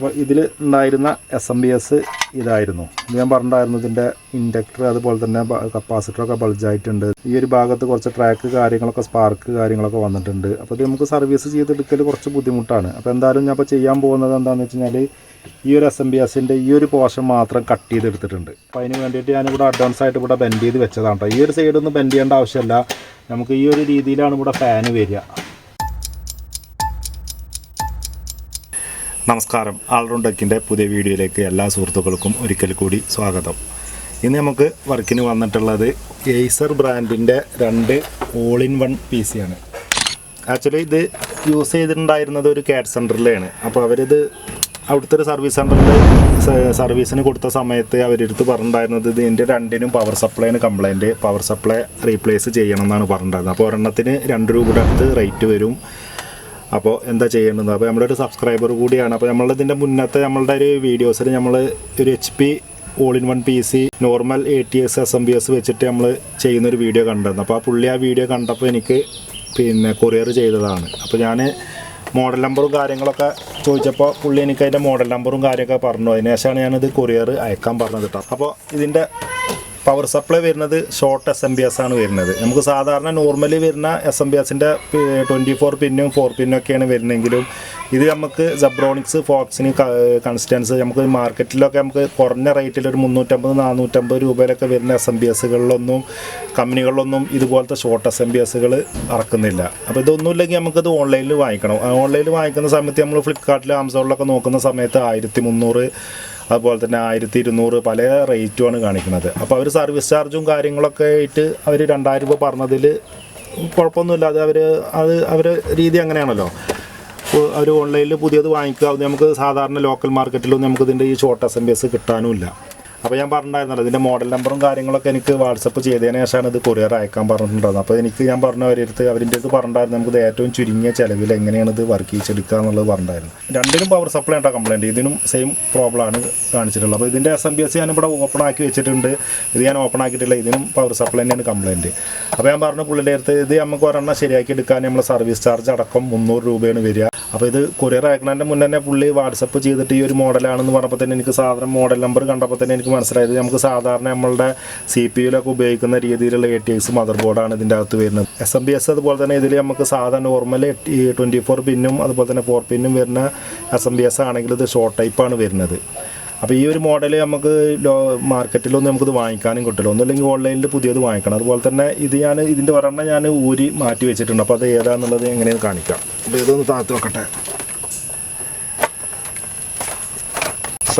അപ്പോൾ ഇതിൽ ഉണ്ടായിരുന്ന എസ് എം ബി എസ് ഇതായിരുന്നു. ഇത് ഞാൻ പറഞ്ഞിട്ടുണ്ടായിരുന്നു ഇതിന്റെ ഇൻഡക്ടർ അതുപോലെ തന്നെ കപ്പാസിറ്ററൊക്കെ ബൾജായിട്ടുണ്ട് ഈ ഒരു ഭാഗത്ത് കുറച്ച് ട്രാക്ക് കാര്യങ്ങളൊക്കെ സ്പാർക്ക് കാര്യങ്ങളൊക്കെ വന്നിട്ടുണ്ട്. അപ്പോൾ ഇത് നമുക്ക് സർവീസ് ചെയ്തെടുക്കൽ കുറച്ച് ബുദ്ധിമുട്ടാണ്. അപ്പോൾ എന്തായാലും ഞാൻ ഇപ്പോൾ ചെയ്യാൻ പോകുന്നത് എന്താണെന്ന് വെച്ച് കഴിഞ്ഞാൽ ഈ ഒരു എസ് എം ബി എസിന്റെ ഈ ഒരു പോർഷൻ മാത്രം കട്ട് ചെയ്തെടുത്തിട്ടുണ്ട്. അപ്പോൾ അതിന് വേണ്ടിയിട്ട് ഞാനിവിടെ അഡ്വാൻസ് ആയിട്ട് ഇവിടെ ബെൻഡ് ചെയ്ത് വെച്ചതാണ് കേട്ടോ ഈ ഒരു സൈഡൊന്നും ബെൻഡ് ചെയ്യേണ്ട ആവശ്യമില്ല നമുക്ക് ഈ ഒരു രീതിയിലാണ് ഇവിടെ ഫാന് വരിക. നമസ്കാരം. ആൾറൗണ്ട് ടെക്കിന്റെ പുതിയ വീഡിയോയിലേക്ക് എല്ലാ സുഹൃത്തുക്കൾക്കും ഒരിക്കൽ കൂടി സ്വാഗതം. ഇന്ന് നമുക്ക് വർക്കിന് വന്നിട്ടുള്ളത് എയ്സർ ബ്രാൻഡിന്റെ രണ്ട് all in one P C ആണ്. ആക്ച്വലി ഇത് യൂസ് ചെയ്തിട്ടുണ്ടായിരുന്നത് ഒരു കെയർ സെന്ററിലാണ് അപ്പോൾ അവരിത് അവിടുത്തെ ഒരു സർവീസ് സെന്ററിൽ സർവീസിന് കൊടുത്ത സമയത്ത് അവരെടുത്ത് പറഞ്ഞിട്ടുണ്ടായിരുന്നത് ഇതിന്റെ രണ്ടിനും പവർ സപ്ലൈന് കംപ്ലൈന്റ് പവർ സപ്ലൈ റീപ്ലേസ് ചെയ്യണം എന്നാണ് പറഞ്ഞിട്ടുണ്ടായിരുന്നത്. അപ്പോൾ ഒരെണ്ണത്തിന് രണ്ട് രൂപയുടെ അടുത്ത് റേറ്റ് വരും. അപ്പോൾ എന്താ ചെയ്യേണ്ടത്? അപ്പോൾ നമ്മളൊരു സബ്സ്ക്രൈബർ കൂടിയാണ്. അപ്പോൾ നമ്മളിതിന്റെ മുന്നത്തെ നമ്മളുടെ ഒരു വീഡിയോസിൽ നമ്മൾ ഒരു H P all in one P C normal A T S S M P S വെച്ചിട്ട് നമ്മൾ ചെയ്യുന്നൊരു വീഡിയോ കണ്ടിരുന്നു. അപ്പോൾ ആ പുള്ളി ആ വീഡിയോ കണ്ടപ്പോൾ എനിക്ക് പിന്നെ കൊറിയർ ചെയ്തതാണ്. അപ്പോൾ ഞാൻ മോഡൽ നമ്പറും കാര്യങ്ങളൊക്കെ ചോദിച്ചപ്പോൾ പുള്ളി എനിക്ക് അതിന്റെ മോഡൽ നമ്പറും കാര്യമൊക്കെ പറഞ്ഞു. അതിനുശേഷമാണ് ഞാനിത് കൊറിയർ അയക്കാൻ പറഞ്ഞത് കേട്ടോ അപ്പോൾ ഇതിന്റെ പവർ സപ്ലൈ വരുന്നത് short S M P S ആണ് വരുന്നത്. നമുക്ക് സാധാരണ നോർമലി വരുന്ന എസ് എം ബി എസിന്റെ ട്വന്റി ഫോർ പിന്നും ഫോർ പിന്നും ഒക്കെയാണ് വരുന്നതെങ്കിലും ഇത് നമുക്ക് സബ്രോണിക്സ് ഫോക്സിന് കൺസ്റ്റൻസ് നമുക്ക് മാർക്കറ്റിലൊക്കെ നമുക്ക് കുറഞ്ഞ റേറ്റിൽ ഒരു മുന്നൂറ്റമ്പത് നാനൂറ്റമ്പത് രൂപയിലൊക്കെ വരുന്ന എസ് എം ബി എസുകളിലൊന്നും കമ്പനികളിലൊന്നും ഇതുപോലത്തെ ഷോർട്ട് എസ് എം ബി എസുകൾ ഇറക്കുന്നില്ല. അപ്പോൾ ഇതൊന്നുമില്ലെങ്കിൽ നമുക്കത് ഓൺലൈനിൽ വാങ്ങിക്കണം. ഓൺലൈനിൽ വാങ്ങിക്കുന്ന സമയത്ത് നമ്മൾ ഫ്ലിപ്കാർട്ടിൽ ആമസോണിലൊക്കെ നോക്കുന്ന സമയത്ത് ആയിരത്തി മുന്നൂറ് അതുപോലെ തന്നെ ആയിരത്തി ഇരുന്നൂറ് പല റേറ്റുമാണ് കാണിക്കുന്നത്. അപ്പോൾ അവർ സർവീസ് ചാർജും കാര്യങ്ങളൊക്കെ ആയിട്ട് അവർ രണ്ടായിരം രൂപ പറഞ്ഞതിൽ കുഴപ്പമൊന്നുമില്ലാതെ അവർ അത് അവരെ രീതി അങ്ങനെയാണല്ലോ. അവർ ഓൺലൈനിൽ പുതിയത് വാങ്ങിക്കുക. നമുക്ക് സാധാരണ ലോക്കൽ മാർക്കറ്റിലൊന്നും നമുക്കിതിന്റെ ഈ short S M P S കിട്ടാനുമില്ല. അപ്പോൾ ഞാൻ പറഞ്ഞിട്ടുണ്ടായിരുന്നല്ലോ ഇതിന്റെ മോഡൽ നമ്പറും കാര്യങ്ങളൊക്കെ എനിക്ക് വാട്സപ്പ് ചെയ്തതിന് ശേഷമാണ് ഇത് കൊറിയർ അയക്കാൻ പറഞ്ഞിട്ടുണ്ടായിരുന്നത്. അപ്പോൾ എനിക്ക് ഞാൻ പറഞ്ഞ അവരടുത്ത് അവരിന്റെ അടുത്ത് പറഞ്ഞിട്ടുണ്ടായിരുന്നു നമുക്ക് ഏറ്റവും ചുരുങ്ങിയ ചിലവിൽ എങ്ങനെയാണ് ഇത് വർക്ക് ചെയ്യിച്ചെടുക്കുക എന്നുള്ളത് പറഞ്ഞിട്ടുണ്ടായിരുന്നു. രണ്ടിനും പവർ സപ്ലൈ ആയിട്ടാണ് കംപ്ലൈന്റ് ഇതിനും സെയിം പ്രോബ്ലം ആണ് കാണിച്ചിട്ടുള്ളത്. അപ്പോൾ ഇതിന്റെ എസ് എം ബി എസ് ഞാനിവിടെ ഓപ്പൺ ആക്കി വെച്ചിട്ടുണ്ട്. ഇത് ഞാൻ ഓപ്പൺ ആക്കിയിട്ടില്ല. ഇതിനും പവർ സപ്ലൈ തന്നെയാണ് കംപ്ലൈന്റ് അപ്പോൾ ഞാൻ പറഞ്ഞ പുള്ളിന്റെ അടുത്ത് ഇത് നമുക്ക് ഒരെണ്ണം ശരിയാക്കി എടുക്കാൻ നമ്മൾ സർവീസ് ചാർജ് അടക്കം മുന്നൂറ് രൂപയാണ് വരിക. അപ്പോൾ ഇത് കൊറിയർ അയക്കുന്നതിന്റെ മുന്നേ പുള്ളി വാട്സപ്പ് ചെയ്തിട്ട് ഈ ഒരു മോഡലാണെന്ന് പറഞ്ഞപ്പോൾ തന്നെ എനിക്ക് സാധനം മോഡൽ നമ്പർ കണ്ടപ്പോൾ തന്നെ എനിക്ക് മനസ്സിലായത് നമുക്ക് സാധാരണ നമ്മളുടെ സി പി യുലൊക്കെ ഉപയോഗിക്കുന്ന രീതിയിലുള്ള എ ടി എക്സ് മദർ ബോർഡാണ് ഇതിന്റെ അകത്ത് വരുന്നത്. എസ് എം ബി എസ് അതുപോലെ തന്നെ ഇതിൽ നമുക്ക് സാധാരണ നോർമൽ ട്വന്റി ഫോർ പിന്നും അതുപോലെ തന്നെ ഫോർ പിന്നും വരുന്ന എസ് എം ബി എസ് ആണെങ്കിൽ ഇത് ഷോർട്ട് ടൈപ്പാണ് വരുന്നത്. അപ്പോൾ ഈ ഒരു മോഡൽ നമുക്ക് ലോ മാർക്കറ്റിലൊന്നും നമുക്കിത് വാങ്ങിക്കാനും കിട്ടില്ല ഒന്നുമില്ലെങ്കിൽ ഓൺലൈനിൽ പുതിയത് വാങ്ങിക്കണം. അതുപോലെ തന്നെ ഇത് ഞാൻ ഇതിന്റെ ഒരെണ്ണം ഞാൻ ഊരി മാറ്റി വെച്ചിട്ടുണ്ട്. അപ്പോൾ അത് ഏതാണെന്നുള്ളത് എങ്ങനെയാണ് കാണിക്കാം. അപ്പോൾ ഇതൊന്ന് താഴ്ത്തി വെക്കട്ടെ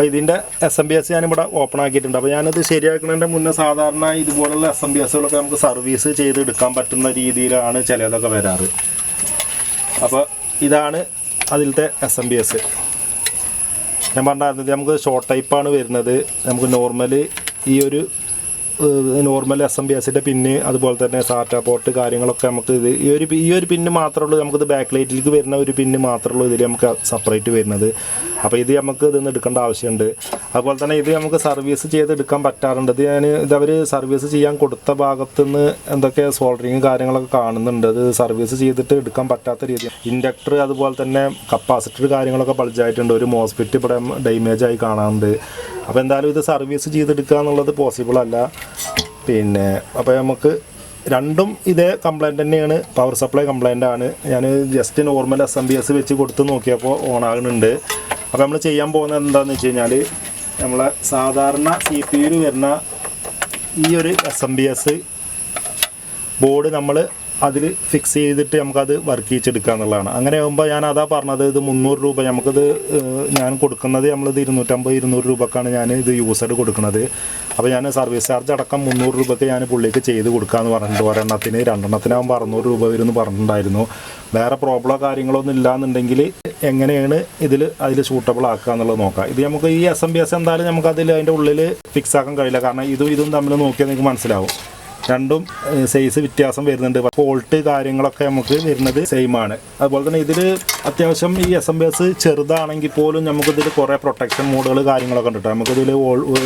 അപ്പോൾ ഇതിന്റെ എസ് എം ബി എസ് ഞാനിവിടെ ഓപ്പൺ ആക്കിയിട്ടുണ്ട്. അപ്പോൾ ഞാനത് ശരിയാക്കുന്നതിന്റെ മുന്നേ സാധാരണ ഇതുപോലുള്ള എസ് എം ബി എസുകളൊക്കെ നമുക്ക് സർവീസ് ചെയ്തെടുക്കാൻ പറ്റുന്ന രീതിയിലാണ് ചിലതൊക്കെ വരാറ്. അപ്പോൾ ഇതാണ് അതിലത്തെ എസ് എം ബി എസ് ഞാൻ പറഞ്ഞായിരുന്നത് നമുക്ക് ഷോർട്ട് ടൈപ്പാണ് വരുന്നത്. നമുക്ക് നോർമൽ ഈ ഒരു നോർമൽ എസ് എം ബി എസിന്റെ പിന്ന് അതുപോലെ തന്നെ സാറ്റ പോർട്ട് കാര്യങ്ങളൊക്കെ നമുക്ക് ഇത് ഈ ഒരു ഈ ഒരു പിന്ന് മാത്രമേ ഉള്ളൂ നമുക്കിത് ബാക്ക് ലൈറ്റിലേക്ക് വരുന്ന ഒരു പിന്ന് മാത്രമേ ഉള്ളൂ ഇതിൽ നമുക്ക് സെപ്പറേറ്റ് വരുന്നത്. അപ്പോൾ ഇത് നമുക്ക് ഇതൊന്ന് എടുക്കേണ്ട ആവശ്യമുണ്ട്. അതുപോലെ തന്നെ ഇത് നമുക്ക് സർവീസ് ചെയ്തെടുക്കാൻ പറ്റാറുണ്ട്. ഇത് ഞാൻ ഇത് അവർ സർവീസ് ചെയ്യാൻ കൊടുത്ത ഭാഗത്തുനിന്ന് എന്തൊക്കെ സോൾഡറിങ് കാര്യങ്ങളൊക്കെ കാണുന്നുണ്ട്. അത് സർവീസ് ചെയ്തിട്ട് എടുക്കാൻ പറ്റാത്ത രീതി ഇൻഡക്ടർ അതുപോലെ തന്നെ കപ്പാസിറ്റർ കാര്യങ്ങളൊക്കെ ബൾജായിട്ടുണ്ട് ഒരു മോസ്ഫിറ്റ് ഇവിടെ ഡാമേജ് ആയി കാണാറുണ്ട്. അപ്പോൾ എന്തായാലും ഇത് സർവീസ് ചെയ്തെടുക്കുക എന്നുള്ളത് പോസിബിൾ അല്ല. പിന്നെ അപ്പോൾ നമുക്ക് രണ്ടും ഇതേ കംപ്ലൈന്റ് തന്നെയാണ്. പവർ സപ്ലൈ കംപ്ലൈന്റ് ആണ്. ഞാൻ just normal S M P S വെച്ച് കൊടുത്ത് നോക്കിയപ്പോൾ ഓൺ ആകുന്നുണ്ട് അപ്പോൾ നമ്മൾ ചെയ്യാൻ പോകുന്നത് എന്താണെന്ന് വെച്ച് കഴിഞ്ഞാൽ നമ്മളെ സാധാരണ സി പി വരുന്ന ഈ ഒരു S M P S board നമ്മൾ അതിൽ ഫിക്സ് ചെയ്തിട്ട് നമുക്കത് വർക്ക് ചെയ്യിച്ചെടുക്കുക എന്നുള്ളതാണ്. അങ്ങനെ ആകുമ്പോൾ ഞാൻ അതാ പറഞ്ഞത് ഇത് മുന്നൂറ് രൂപ നമുക്കിത് ഞാൻ കൊടുക്കുന്നത് നമ്മളിത് ഇരുന്നൂറ്റമ്പത് ഇരുന്നൂറ് രൂപക്കാണ് ഞാൻ ഇത് യൂസഡ് കൊടുക്കുന്നത്. അപ്പോൾ ഞാൻ സർവീസ് ചാർജ് അടക്കം മുന്നൂറ് രൂപയ്ക്ക് ഞാൻ പുള്ളിക്ക് ചെയ്ത് കൊടുക്കാമെന്ന് പറഞ്ഞിട്ടുണ്ട് ഒരെണ്ണത്തിന് രണ്ടെണ്ണത്തിനാകുമ്പോൾ അറുന്നൂറ് രൂപ വരുമെന്ന് പറഞ്ഞിട്ടുണ്ടായിരുന്നു. വേറെ പ്രോബ്ലമോ കാര്യങ്ങളൊന്നും ഇല്ലാന്നുണ്ടെങ്കിൽ എങ്ങനെയാണ് ഇതിൽ അതിൽ സൂട്ടബിൾ ആക്കുക എന്നുള്ളത് നോക്കാം. ഇത് നമുക്ക് ഈ എസ് എം ബി എസ് എന്തായാലും നമുക്ക് അതിൽ അതിന്റെ ഉള്ളിൽ ഫിക്സ് ആക്കാൻ കഴിയില്ല. കാരണം ഇതും ഇതും തമ്മിൽ നോക്കിയാൽ നിങ്ങൾക്ക് മനസ്സിലാവും. രണ്ടും സൈസ് വ്യത്യാസം വരുന്നുണ്ട്. ഫോൾട്ട് കാര്യങ്ങളൊക്കെ നമുക്ക് വരുന്നത് സെയിം ആണ്. അതുപോലെ തന്നെ ഇതിൽ അത്യാവശ്യം ഈ എസ് എം ബി എസ് ചെറുതാണെങ്കിൽ പോലും നമുക്കിതിൽ കുറേ പ്രൊട്ടക്ഷൻ മോഡുകൾ കാര്യങ്ങളൊക്കെ ഉണ്ട് കേട്ടോ നമുക്കിതിൽ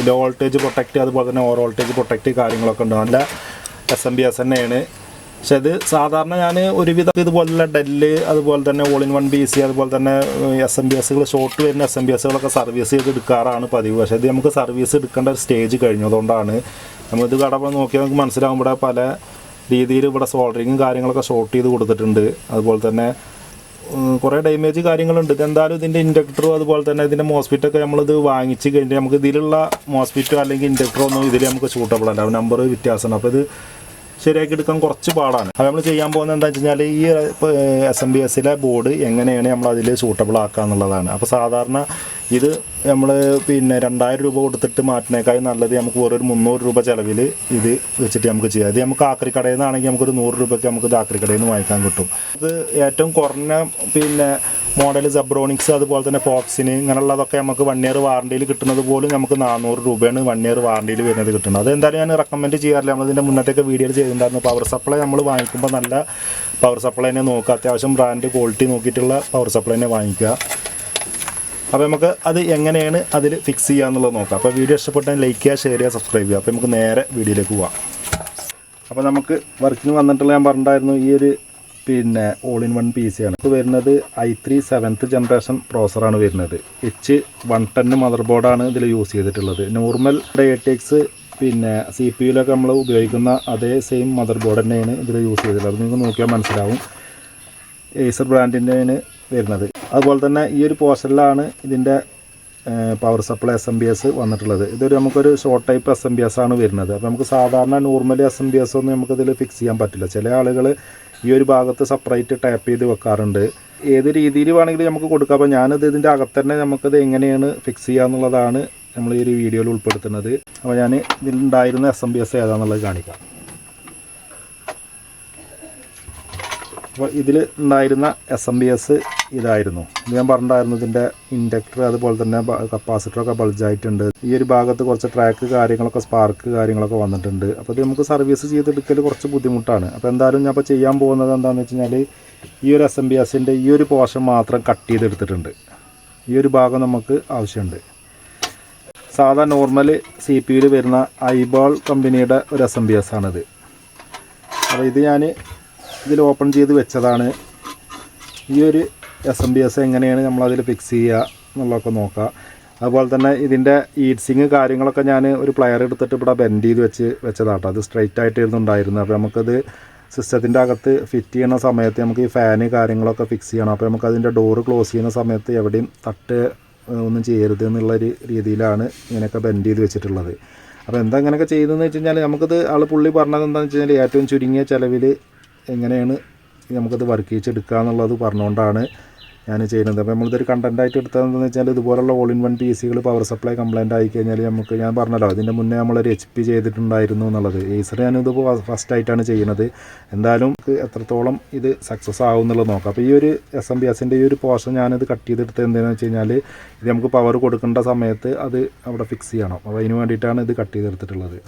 ലോ വോൾട്ടേജ് പ്രൊട്ടക്റ്റ് അതുപോലെ തന്നെ ഓവർ വോൾട്ടേജ് പ്രൊട്ടക്റ്റ് കാര്യങ്ങളൊക്കെ ഉണ്ട്. നല്ല എസ് എം ബി എസ് തന്നെയാണ്. പക്ഷെ അത് സാധാരണ ഞാൻ ഒരുവിധം ഇതുപോലുള്ള ഡെല്ല് അതുപോലെ തന്നെ all in one P C അതുപോലെ തന്നെ എസ് എം ബി എസുകൾ ഷോർട്ട് വരുന്ന എസ് എം ബി എസുകളൊക്കെ സർവീസ് ചെയ്ത് എടുക്കാറാണ് പതിവ്. പക്ഷേ ഇത് നമുക്ക് സർവീസ് എടുക്കേണ്ട ഒരു സ്റ്റേജ് കഴിഞ്ഞതുകൊണ്ടാണ് നമ്മളിത് കട നോക്കിയാൽ നമുക്ക് മനസ്സിലാവും. ഇവിടെ പല രീതിയിൽ ഇവിടെ സോൾഡറിങ്ങും കാര്യങ്ങളൊക്കെ ഷോർട്ട് ചെയ്ത് കൊടുത്തിട്ടുണ്ട്. അതുപോലെ തന്നെ കുറേ ഡാമേജ് കാര്യങ്ങളുണ്ട്. ഇതെന്തായാലും ഇതിന്റെ ഇൻഡക്ടറും അതുപോലെ തന്നെ ഇതിന്റെ മോസ്ഫിറ്റൊക്കെ നമ്മളിത് വാങ്ങിച്ച് കഴിഞ്ഞാൽ നമുക്ക് ഇതിലുള്ള മോസ്ഫിറ്റോ അല്ലെങ്കിൽ ഇൻഡക്ടറോ ഒന്നും ഇതിൽ നമുക്ക് സൂട്ടബിൾ അല്ല. നമ്പർ വ്യത്യാസമാണ് അപ്പോൾ ഇത് ശരിയാക്കി എടുക്കാൻ കുറച്ച് പാടാണ്. അപ്പോൾ നമ്മൾ ചെയ്യാൻ പോകുന്നത് എന്താ വെച്ച് കഴിഞ്ഞാൽ ഈ എസ് എം ബി എസിലെ ബോർഡ് എങ്ങനെയാണ് നമ്മൾ അതിൽ സൂട്ടബിൾ ആക്കുക എന്നുള്ളതാണ്. അപ്പോൾ സാധാരണ ഇത് നമ്മൾ പിന്നെ രണ്ടായിരം രൂപ കൊടുത്തിട്ട് മാറ്റിനേക്കാൾ നല്ലത് നമുക്ക് ഒരു മുന്നൂറ് രൂപ ചിലവിൽ ഇത് വെച്ചിട്ട് നമുക്ക് ചെയ്യാം. ഇത് നമുക്ക് ആക്രി കടയിൽ നിന്നാണെങ്കിൽ നമുക്കൊരു നൂറ് രൂപയ്ക്ക് നമുക്ക് ഇത് ആക്രി കടയിൽ നിന്ന് വാങ്ങിക്കാൻ കിട്ടും. ഇത് ഏറ്റവും കുറഞ്ഞ പിന്നെ മോഡൽ സബ്രോണിക്സ് അതുപോലെ തന്നെ ഫോക്സിന് ഇങ്ങനെയുള്ളതൊക്കെ നമുക്ക് വൺ ഇയർ വാറണ്ടിയിൽ കിട്ടുന്നത് പോലും നമുക്ക് നാനൂറ് രൂപയാണ് വൺ ഇയർ വാറണ്ടിയിൽ വരുന്നത് കിട്ടുന്നത്. അതെന്തായാലും ഞാൻ റെക്കമെൻഡ് ചെയ്യാറില്ല. നമ്മളിതിന്റെ മുന്നത്തെയൊക്കെ വീഡിയോയിൽ ചെയ്തിട്ടുണ്ടായിരുന്നു. പവർ സപ്ലൈ നമ്മൾ വാങ്ങിക്കുമ്പോൾ നല്ല പവർ സപ്ലൈനെ നോക്കുക. അത്യാവശ്യം ബ്രാൻഡ് ക്വാളിറ്റി നോക്കിയിട്ടുള്ള പവർ സപ്ലൈനെ വാങ്ങിക്കുക. അപ്പോൾ നമുക്ക് അത് എങ്ങനെയാണ് അതിൽ ഫിക്സ് ചെയ്യുക എന്നുള്ളത് നോക്കാം. അപ്പോൾ വീഡിയോ ഇഷ്ടപ്പെട്ടാൽ ലൈക്ക് ചെയ്യുക ഷെയർ ചെയ്യുക സബ്സ്ക്രൈബ് ചെയ്യുക. അപ്പോൾ നമുക്ക് നേരെ വീഡിയോയിലേക്ക് പോവാം. അപ്പോൾ നമുക്ക് വർക്കിന് വന്നിട്ടുള്ള ഞാൻ പറഞ്ഞിട്ടുണ്ടായിരുന്നു ഈ ഒരു പിന്നെ all in one P C ആണ്. ഇത് വരുന്നത് ഐ ത്രീ സെവൻത്ത് ജനറേഷൻ പ്രോസറാണ് വരുന്നത്. എച്ച് വൺ ടെൻ മദർ ബോർഡാണ് ഇതിൽ യൂസ് ചെയ്തിട്ടുള്ളത്. നോർമൽ എക്സ് പിന്നെ സി പി യുയിലൊക്കെ നമ്മൾ ഉപയോഗിക്കുന്ന അതേ സെയിം മദർ ബോർഡ് തന്നെയാണ് ഇതിൽ യൂസ് ചെയ്തിട്ടുള്ളത്. നിങ്ങൾക്ക് നോക്കിയാൽ മനസ്സിലാവും. ഏസർ ബ്രാൻഡിന്റെയാണ് വരുന്നത്. അതുപോലെ തന്നെ ഈ ഒരു പോർഷനിലാണ് ഇതിന്റെ power supply S M P S വന്നിട്ടുള്ളത്. ഇതൊരു നമുക്കൊരു short type S M P S ആണ് വരുന്നത്. അപ്പോൾ നമുക്ക് സാധാരണ normally S M P S ഒന്നും നമുക്കിതിൽ ഫിക്സ് ചെയ്യാൻ പറ്റില്ല. ചില ആളുകൾ ഈ ഒരു ഭാഗത്ത് സെപ്പറേറ്റ് ടാപ്പ് ചെയ്ത് വെക്കാറുണ്ട്. ഏത് രീതിയിൽ വേണമെങ്കിലും നമുക്ക് കൊടുക്കാം. അപ്പോൾ ഞാനത് ഇതിന്റെ അകത്ത് തന്നെ നമുക്കത് എങ്ങനെയാണ് ഫിക്സ് ചെയ്യുക എന്നുള്ളതാണ് നമ്മൾ ഈ ഒരു വീഡിയോയിൽ ഉൾപ്പെടുത്തുന്നത്. അപ്പോൾ ഞാൻ ഇതിലുണ്ടായിരുന്ന എസ് എം ബി എസ് ഏതാണെന്നുള്ളത് കാണിക്കാം. അപ്പോൾ ഇതിൽ ഉണ്ടായിരുന്ന എസ് എം ബി എസ് ഇതായിരുന്നു. ഇത് ഞാൻ പറഞ്ഞിട്ടുണ്ടായിരുന്നു ഇതിന്റെ ഇൻഡക്ടർ അതുപോലെ തന്നെ കപ്പാസിറ്ററൊക്കെ ബൾജായിട്ടുണ്ട് ഈ ഒരു ഭാഗത്ത് കുറച്ച് ട്രാക്ക് കാര്യങ്ങളൊക്കെ സ്പാർക്ക് കാര്യങ്ങളൊക്കെ വന്നിട്ടുണ്ട്. അപ്പോൾ ഇത് നമുക്ക് സർവീസ് ചെയ്തെടുക്കൽ കുറച്ച് ബുദ്ധിമുട്ടാണ്. അപ്പോൾ എന്തായാലും ഞാൻ ഇപ്പോൾ ചെയ്യാൻ പോകുന്നത് എന്താണെന്ന് വെച്ച് കഴിഞ്ഞാൽ ഈ ഒരു എസ് എം ബി എസിന്റെ ഈ ഒരു പോർഷൻ മാത്രം കട്ട് ചെയ്തെടുത്തിട്ടുണ്ട്. ഈ ഒരു ഭാഗം നമുക്ക് ആവശ്യമുണ്ട്. സാധാ നോർമൽ സി പി യുയിൽ വരുന്ന ഐബോൾ കമ്പനിയുടെ ഒരു എസ് എം ബി എസ് ആണിത്. അപ്പോൾ ഇത് ഞാൻ ഇതിൽ ഓപ്പൺ ചെയ്ത് വെച്ചതാണ്. ഈ ഒരു എസ് എം ബി എസ് എങ്ങനെയാണ് നമ്മളതിൽ ഫിക്സ് ചെയ്യുക എന്നുള്ളതൊക്കെ നോക്കുക അതുപോലെ തന്നെ ഇതിന്റെ ഈഡ്സിങ് കാര്യങ്ങളൊക്കെ ഞാൻ ഒരു പ്ലെയർ എടുത്തിട്ട് ഇവിടെ ബെൻഡ് ചെയ്ത് വെച്ച് വെച്ചതാട്ടോ. അത് സ്ട്രൈറ്റ് ആയിട്ടായിരുന്നു ഉണ്ടായിരുന്നത്. അപ്പോൾ നമുക്കത് സിസ്റ്റത്തിന്റെ അകത്ത് ഫിറ്റ് ചെയ്യുന്ന സമയത്ത് നമുക്ക് ഈ ഫാന് കാര്യങ്ങളൊക്കെ ഫിക്സ് ചെയ്യണം. അപ്പോൾ നമുക്ക് അതിന്റെ ഡോറ് ക്ലോസ് ചെയ്യുന്ന സമയത്ത് എവിടെയും തട്ട് ഒന്നും ചെയ്യരുത് എന്നുള്ളൊരു രീതിയിലാണ് ഇങ്ങനെയൊക്കെ ബെൻഡ് ചെയ്ത് വെച്ചിട്ടുള്ളത്. അപ്പോൾ എന്താ ഇങ്ങനെയൊക്കെ ചെയ്തതെന്ന് വെച്ച് കഴിഞ്ഞാൽ നമുക്കത് ആൾ പുള്ളി പറഞ്ഞത് എന്താണെന്ന് വെച്ച് കഴിഞ്ഞാൽ ഏറ്റവും ചുരുങ്ങിയ ചിലവിൽ എങ്ങനെയാണ് നമുക്കത് വർക്ക് ചെയ്തെടുക്കുക എന്നുള്ളത് പറഞ്ഞുകൊണ്ടാണ് ഞാൻ ചെയ്യുന്നത്. അപ്പോൾ നമ്മളിതൊരു കണ്ടന്റായിട്ട് എടുത്തതെന്ന് വെച്ചാൽ ഇതുപോലുള്ള ഓൾ ഇൻ വൺ പി സികൾ പവർ സപ്ലൈ കംപ്ലൈന്റ് ആയി കഴിഞ്ഞാൽ നമുക്ക് ഞാൻ പറഞ്ഞല്ലോ അതിന്റെ മുന്നേ നമ്മളൊരു എച്ച് പി ചെയ്തിട്ടുണ്ടായിരുന്നു എന്നുള്ളത്. ഏസർ ഞാനിത് ഫസ്റ്റ് ആയിട്ടാണ് ചെയ്യുന്നത്. എന്തായാലും എത്രത്തോളം ഇത് സക്സസ് ആവും എന്നുള്ളത് നോക്കാം. അപ്പോൾ ഈ ഒരു എസ് എം ബി എസിന്റെ ഈ ഒരു പോർഷൻ ഞാനിത് കട്ട് ചെയ്തെടുത്ത് എന്താണെന്ന് വെച്ച് കഴിഞ്ഞാൽ ഇത് നമുക്ക് പവർ കൊടുക്കേണ്ട സമയത്ത് അത് അവിടെ ഫിക്സ് ചെയ്യണം. അപ്പോൾ അതിന് വേണ്ടിയിട്ടാണ് ഇത് കട്ട് ചെയ്തെടുത്തിട്ടുള്ളത്.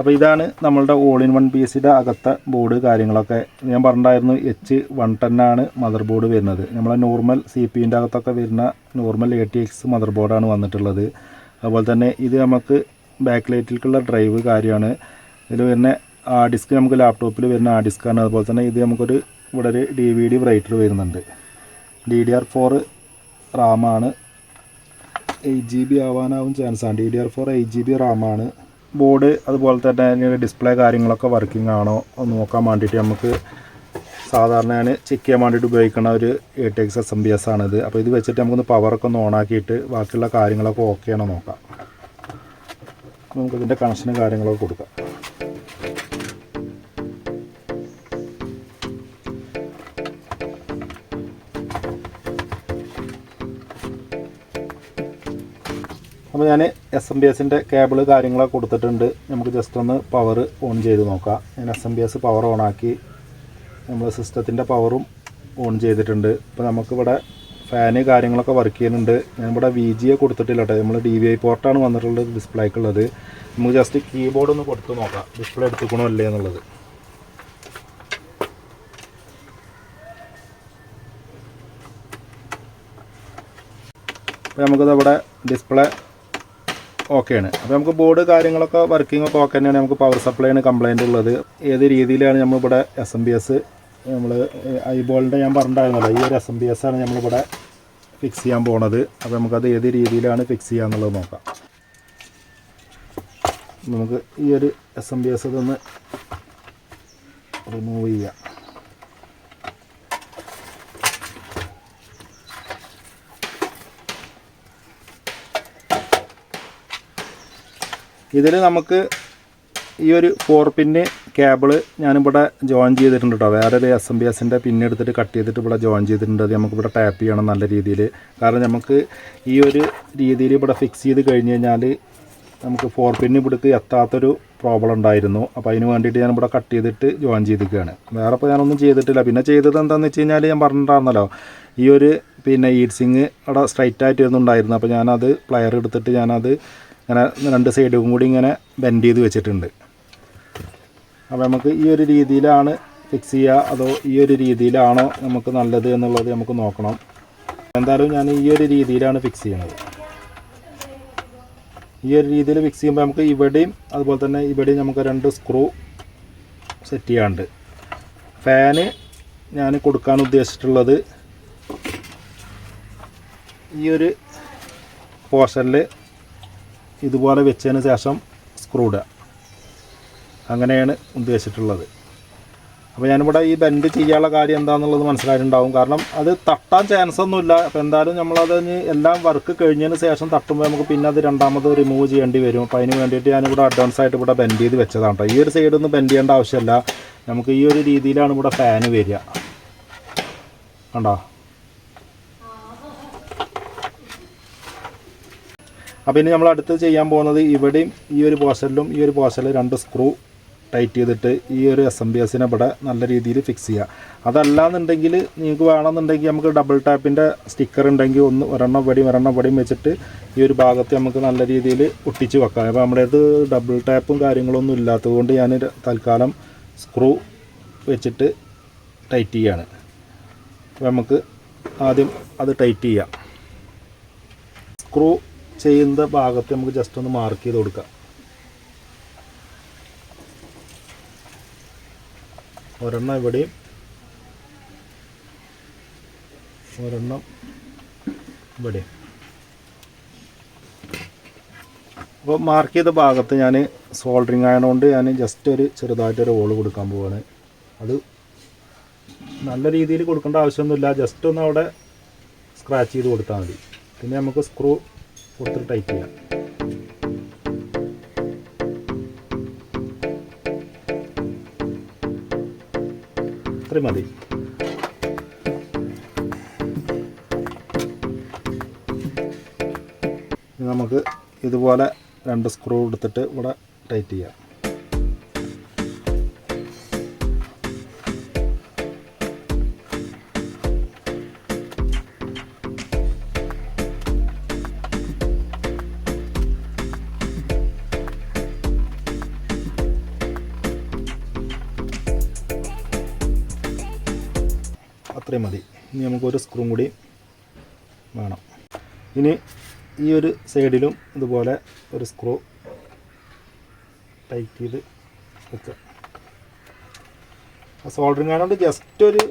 അപ്പോൾ ഇതാണ് നമ്മളുടെ ഓൾ ഇൻ വൺ പി സിയുടെ അകത്തെ ബോർഡ് കാര്യങ്ങളൊക്കെ. ഞാൻ പറഞ്ഞിട്ടുണ്ടായിരുന്നു എച്ച് വൺ ആണ് മദർ ബോർഡ് വരുന്നത്. നമ്മളെ നോർമൽ സി പി യുന്റെ അകത്തൊക്കെ വരുന്ന normal A T X mother ബോർഡാണ് വന്നിട്ടുള്ളത്. അതുപോലെ തന്നെ ഇത് നമുക്ക് ബാക്ക് ലൈറ്റിലേക്കുള്ള ഡ്രൈവ് കാര്യമാണ്. ഇതിൽ വരുന്ന ആ ഡിസ്ക് നമുക്ക് ലാപ്ടോപ്പിൽ വരുന്ന ആ ഡിസ്ക്കാണ് അതുപോലെ തന്നെ ഇത് നമുക്കൊരു ഇവിടെ ഒരു ഡി വി ഡി ബ്രൈറ്റർ വരുന്നുണ്ട് ഡി ഡി ആർ ഫോർ റാമാണ് എയ്റ്റ് ജി ബി ആവാനാവും ചാൻസാണ് D D R four eight G B റാമാണ് board അതുപോലെ തന്നെ ഡിസ്പ്ലേ കാര്യങ്ങളൊക്കെ വർക്കിംഗ് ആണോ എന്ന് നോക്കാൻ വേണ്ടിയിട്ട് നമുക്ക് സാധാരണ ഞാൻ ചെക്ക് ചെയ്യാൻ വേണ്ടിയിട്ട് ഉപയോഗിക്കുന്ന ഒരു A T X S M P S ആണിത്. അപ്പോൾ ഇത് വെച്ചിട്ട് നമുക്കൊന്ന് പവറൊക്കെ ഒന്ന് ഓണാക്കിയിട്ട് ബാക്കിയുള്ള കാര്യങ്ങളൊക്കെ ഓക്കെ ആണോ നോക്കാം. നമുക്കിതിന്റെ കണക്ഷനും കാര്യങ്ങളൊക്കെ കൊടുക്കാം. അപ്പോൾ ഞാൻ എസ് എം ബി എസിന്റെ കേബിൾ കാര്യങ്ങളൊക്കെ കൊടുത്തിട്ടുണ്ട്. നമുക്ക് ജസ്റ്റ് ഒന്ന് പവർ ഓൺ ചെയ്ത് നോക്കാം. ഞാൻ S M P S power ഓണാക്കി നമ്മൾ സിസ്റ്റത്തിന്റെ പവറും ഓൺ ചെയ്തിട്ടുണ്ട്. ഇപ്പോൾ നമുക്കിവിടെ ഫാന് കാര്യങ്ങളൊക്കെ വർക്ക് ചെയ്യുന്നുണ്ട്. ഞാനിവിടെ വി ജിയെ കൊടുത്തിട്ടില്ല കേട്ടോ. നമ്മൾ ഡി വി ഐ പോർട്ടാണ് വന്നിട്ടുള്ളത് ഡിസ്പ്ലേക്കുള്ളത് നമുക്ക് ജസ്റ്റ് കീബോർഡ് ഒന്ന് കൊടുത്ത് നോക്കാം. ഡിസ്പ്ലേ എടുത്തുക്കണോ അല്ലേ എന്നുള്ളത്. അപ്പോൾ നമുക്കത് അവിടെ ഡിസ്പ്ലേ ഓക്കെയാണ്. അപ്പോൾ നമുക്ക് ബോർഡ് കാര്യങ്ങളൊക്കെ വർക്കിംഗ് ഒക്കെ ഓക്കെ തന്നെയാണ്. നമുക്ക് പവർ സപ്ലൈയാണ് കംപ്ലയിന്റ് ഉള്ളത്. ഏത് രീതിയിലാണ് നമ്മളിവിടെ എസ് എം ബി എസ് നമ്മൾ ഐബോളിന്റെ ഞാൻ പറഞ്ഞിട്ടുണ്ടായിരുന്നല്ലോ. ഈ ഒരു എസ് എം ബി എസ് ആണ് നമ്മളിവിടെ ഫിക്സ് ചെയ്യാൻ പോണത്. അപ്പോൾ നമുക്കത് ഏത് രീതിയിലാണ് ഫിക്സ് ചെയ്യാന്നുള്ളത് നോക്കാം. നമുക്ക് ഈ ഒരു എസ് എം ബി എസ് ഇതൊന്ന് റിമൂവ് ചെയ്യാം. ഇതിൽ നമുക്ക് ഈ ഒരു ഫോർ പിന്ന് കേബിൾ ഞാനിവിടെ ജോയിൻ ചെയ്തിട്ടുണ്ട് കേട്ടോ വേറെ ഒരു എസ് എം ബി എസിന്റെ പിന്ന് എടുത്തിട്ട് കട്ട് ചെയ്തിട്ട് ഇവിടെ ജോയിൻ ചെയ്തിട്ടുണ്ട്. അത് നമുക്കിവിടെ ടാപ്പ് ചെയ്യണം നല്ല രീതിയിൽ കാരണം നമുക്ക് ഈ ഒരു രീതിയിൽ ഇവിടെ ഫിക്സ് ചെയ്ത് കഴിഞ്ഞ് കഴിഞ്ഞാൽ നമുക്ക് ഫോർ പിന്ന് ഇവിടേക്ക് എത്താത്തൊരു പ്രോബ്ലം ഉണ്ടായിരുന്നു. അപ്പോൾ അതിന് വേണ്ടിയിട്ട് ഞാൻ ഇവിടെ കട്ട് ചെയ്തിട്ട് ജോയിൻ ചെയ്തിരിക്കുകയാണ്. വേറെ ഇപ്പോൾ ഞാനൊന്നും ചെയ്തിട്ടില്ല. പിന്നെ ചെയ്തത് എന്താണെന്ന് വെച്ച് കഴിഞ്ഞാൽ ഞാൻ പറഞ്ഞിട്ടുണ്ടായിരുന്നല്ലോ. ഈ ഒരു പിന്നെ ഈഡ്സിങ് അവിടെ സ്ട്രൈറ്റ് ആയിട്ട് ഇരുന്നുണ്ടായിരുന്നു അപ്പോൾ ഞാനത് പ്ലെയർ എടുത്തിട്ട് ഞാനത് ഇങ്ങനെ രണ്ട് സൈഡും കൂടി ഇങ്ങനെ ബെൻഡ് ചെയ്ത് വെച്ചിട്ടുണ്ട്. അപ്പോൾ നമുക്ക് ഈ ഒരു രീതിയിലാണ് ഫിക്സ് ചെയ്യുക അതോ ഈ ഒരു രീതിയിലാണോ നമുക്ക് നല്ലത് എന്നുള്ളത് നമുക്ക് നോക്കണം. എന്തായാലും ഞാൻ ഈ ഒരു രീതിയിലാണ് ഫിക്സ് ചെയ്യുന്നത് ഈ ഒരു രീതിയിൽ ഫിക്സ് ചെയ്യുമ്പോൾ നമുക്ക് ഇവിടെയും അതുപോലെ തന്നെ ഇവിടെയും നമുക്ക് രണ്ട് സ്ക്രൂ സെറ്റ് ചെയ്യാണ്ട് ഫാന് ഞാൻ കൊടുക്കാൻ ഉദ്ദേശിച്ചിട്ടുള്ളത് ഈ ഒരു പോർഷനിൽ ഇതുപോലെ വെച്ചതിന് ശേഷം സ്ക്രൂ ഇടുക അങ്ങനെയാണ് ഉദ്ദേശിച്ചിട്ടുള്ളത്. അപ്പോൾ ഞാനിവിടെ ഈ ബെൻഡ് ചെയ്യാനുള്ള കാര്യം എന്താണെന്നുള്ളത് മനസ്സിലായിട്ടുണ്ടാവും. കാരണം അത് തട്ടാൻ ചാൻസ് ഒന്നുമില്ല. അപ്പോൾ എന്തായാലും നമ്മളത് എല്ലാം വർക്ക് കഴിഞ്ഞതിന് ശേഷം തട്ടുമ്പോൾ നമുക്ക് പിന്നെ അത് രണ്ടാമത് റിമൂവ് ചെയ്യേണ്ടി വരും. അപ്പോൾ അതിന് വേണ്ടിയിട്ട് ഞാനിവിടെ അഡ്വാൻസ് ആയിട്ട് ഇവിടെ ബെൻഡ് ചെയ്ത് വെച്ചതാണ് കേട്ടോ ഈ ഒരു സൈഡിൽ നിന്ന് ബെൻഡ് ചെയ്യേണ്ട ആവശ്യമില്ല. നമുക്ക് ഈ ഒരു രീതിയിലാണ് ഇവിടെ ഫാന് വരിക. കണ്ടോ? അപ്പോൾ ഇനി നമ്മൾ അടുത്ത് ചെയ്യാൻ പോകുന്നത് ഇവിടെയും ഈ ഒരു പോർഷനിലും ഈ ഒരു പോർഷനിൽ രണ്ട് സ്ക്രൂ ടൈറ്റ് ചെയ്തിട്ട് ഈ ഒരു എസ് എം ബി എസിനെ ഇവിടെ നല്ല രീതിയിൽ ഫിക്സ് ചെയ്യുക അതല്ലാന്നുണ്ടെങ്കിൽ നിങ്ങൾക്ക് വേണമെന്നുണ്ടെങ്കിൽ നമുക്ക് ഡബിൾ ടാപ്പിന്റെ സ്റ്റിക്കർ ഉണ്ടെങ്കിൽ ഒന്ന് ഒരെണ്ണം വടിയും ഒരെണ്ണം വടിയും വെച്ചിട്ട് ഈ ഒരു ഭാഗത്ത് നമുക്ക് നല്ല രീതിയിൽ ഒട്ടിച്ച് വെക്കാം. അപ്പോൾ നമ്മുടെ അടുത്ത് ഡബിൾ ടാപ്പും കാര്യങ്ങളൊന്നും ഇല്ലാത്തത് കൊണ്ട് ഞാൻ തൽക്കാലം സ്ക്രൂ വെച്ചിട്ട് ടൈറ്റ് ചെയ്യാണ്. അപ്പോൾ നമുക്ക് ആദ്യം അത് ടൈറ്റ് ചെയ്യാം. സ്ക്രൂ ചെയ്യുന്ന ഭാഗത്ത് നമുക്ക് ജസ്റ്റ് ഒന്ന് മാർക്ക് ചെയ്ത് കൊടുക്കാം. ഒരെണ്ണം ഇവിടെയും. ഒരെണ്ണം ഇവിടെയും. അപ്പോൾ മാർക്ക് ചെയ്ത ഭാഗത്ത് ഞാൻ സോൾഡറിങ് ആയതുകൊണ്ട് ഞാൻ ജസ്റ്റ് ഒരു ചെറുതായിട്ടൊരു ഓൾ കൊടുക്കാൻ പോവാണ്. അത് നല്ല രീതിയിൽ കൊടുക്കേണ്ട ആവശ്യമൊന്നുമില്ല. ജസ്റ്റ് ഒന്ന് അവിടെ സ്ക്രാച്ച് ചെയ്ത് കൊടുത്താൽ മതി. പിന്നെ നമുക്ക് സ്ക്രൂ കൊടുത്തിട്ട് ടൈറ്റ് ചെയ്യാം. അത്രയും മതി. നമുക്ക് ഇതുപോലെ രണ്ട് സ്ക്രൂ എടുത്തിട്ട് ഇവിടെ ടൈറ്റ് ചെയ്യാം. ഇനി സ്ക്രൂം കൂടി വേണം. ഇനി ഈ ഒരു സൈഡിലും ഇതുപോലെ ഒരു സ്ക്രൂ ടൈറ്റ് ചെയ്ത് വെക്കുക. സോൾഡറിങ് ആയതുകൊണ്ട് ജസ്റ്റ് ഒരു